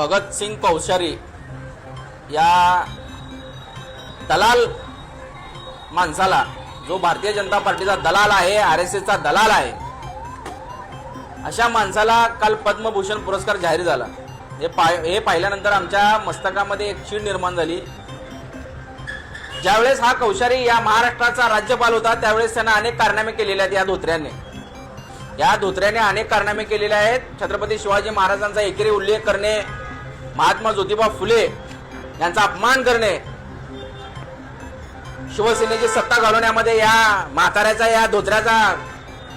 भगतसिंग कौशारी या दलाल माणसाला जो भारतीय जनता पार्टीचा दलाल आहे आर एस एसचा दलाल आहे अशा माणसाला काल पद्मभूषण पुरस्कार जाहीर झाला. हे पाय हे पाहिल्यानंतर आमच्या मस्तकामध्ये एक चीड निर्माण झाली. ज्यावेळेस हा कौशारी या महाराष्ट्राचा राज्यपाल होता त्यावेळेस त्यांना अनेक कारनामे केलेले आहेत या धोत्र्याने. या धोत्र्याने अनेक कारनामे केलेले आहेत. छत्रपती शिवाजी महाराजांचा एकेरी उल्लेख करणे महात्मा ज्योतिबा फुले यांचा अपमान करणे शिवसेनेची सत्ता घालवण्यामध्ये या म्हाताऱ्याचा या धोत्र्याचा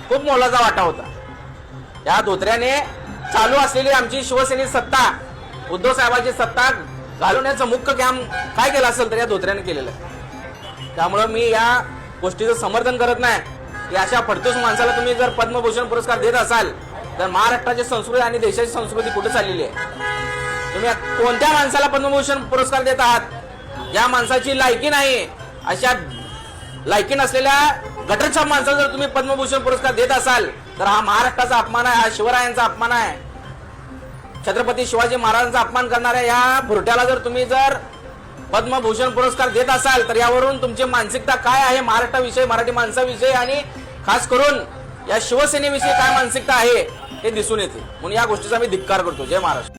खूप मोलाचा वाटा होता. या धोत्र्याने चालू असलेली आमची शिवसेनेची सत्ता उद्धव साहेबांची सत्ता घालवण्याचं मुख्य काम काय केलं असेल तर या धोत्र्याने केलेलं आहे. त्यामुळं मी या गोष्टीचं समर्थन करत नाही. की अशा फडतूस माणसाला तुम्ही जर पद्मभूषण पुरस्कार देत असाल तर महाराष्ट्राची संस्कृती आणि देशाची संस्कृती कुठे चाललेली आहे? तुम्ही कोणत्या माणसाला पद्मभूषण पुरस्कार देत आहात? या माणसाची लायकी नाही. अशा लायकी नसलेल्या गटरछाप माणसाला जर तुम्ही पद्मभूषण पुरस्कार देत असाल तर हा महाराष्ट्राचा अपमान आहे हा शिवरायांचा अपमान आहे. छत्रपती शिवाजी महाराजांचा अपमान करणाऱ्या या भुरट्याला जर तुम्ही जर पद्मभूषण पुरस्कार देत असाल तर यावरून तुमची मानसिकता काय आहे? महाराष्ट्राविषयी मराठी माणसाविषयी आणि खास करून या शिवसेनेविषयी काय मानसिकता आहे हे दिसून येते. म्हणून या गोष्टीचा मी धिक्कार करतो. जय महाराष्ट्र.